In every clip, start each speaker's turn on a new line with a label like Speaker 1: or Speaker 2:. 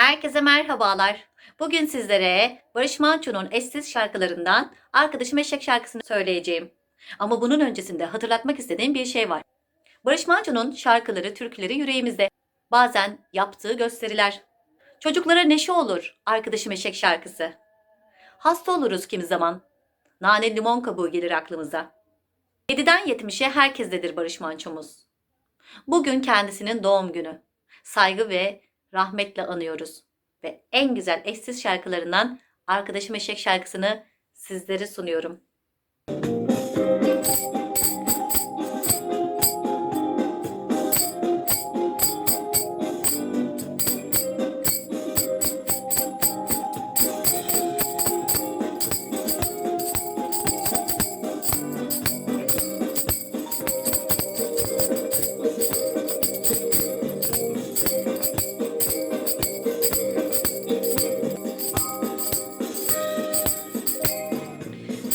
Speaker 1: Herkese merhabalar. Bugün sizlere Barış Manço'nun eşsiz şarkılarından Arkadaşım Eşek şarkısını söyleyeceğim. Ama bunun öncesinde hatırlatmak istediğim bir şey var. Barış Manço'nun şarkıları, türküleri yüreğimizde. Bazen yaptığı gösteriler. Çocuklara neşe olur Arkadaşım Eşek şarkısı. Hasta oluruz kimi zaman. Nane limon kabuğu gelir aklımıza. 7'den 70'e herkestedir Barış Manço'muz. Bugün kendisinin doğum günü. Saygı ve rahmetle anıyoruz. Ve en güzel eşsiz şarkılarından Arkadaşım Eşek şarkısını sizlere sunuyorum.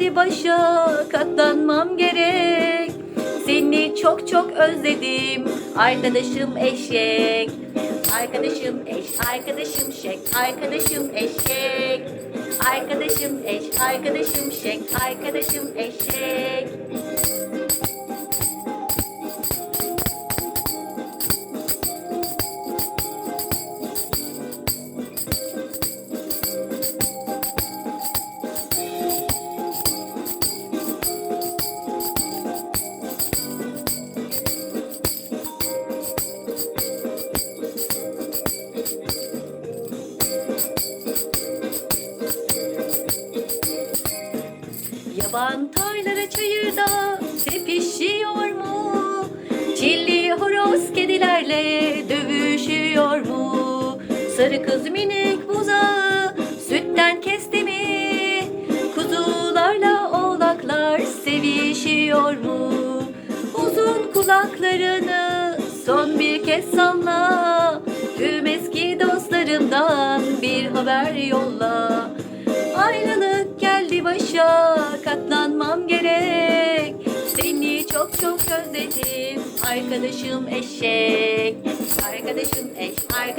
Speaker 1: geldi başa katlanmam gerek. Seni çok çok özledim. Arkadaşım eşek. Arkadaşım eş, arkadaşım şek, arkadaşım eşek. Arkadaşım eş, arkadaşım şek, arkadaşım eşek Sarı kız minik buzağı sütten kesti mi? Kuzularla oğlaklar sevişiyor mu? Uzun kulaklarını son bir kez salla Tüm eski dostlarımdan bir haber yolla Ayrılık geldi başa katlanmam gerek Seni çok çok özledim arkadaşım eşek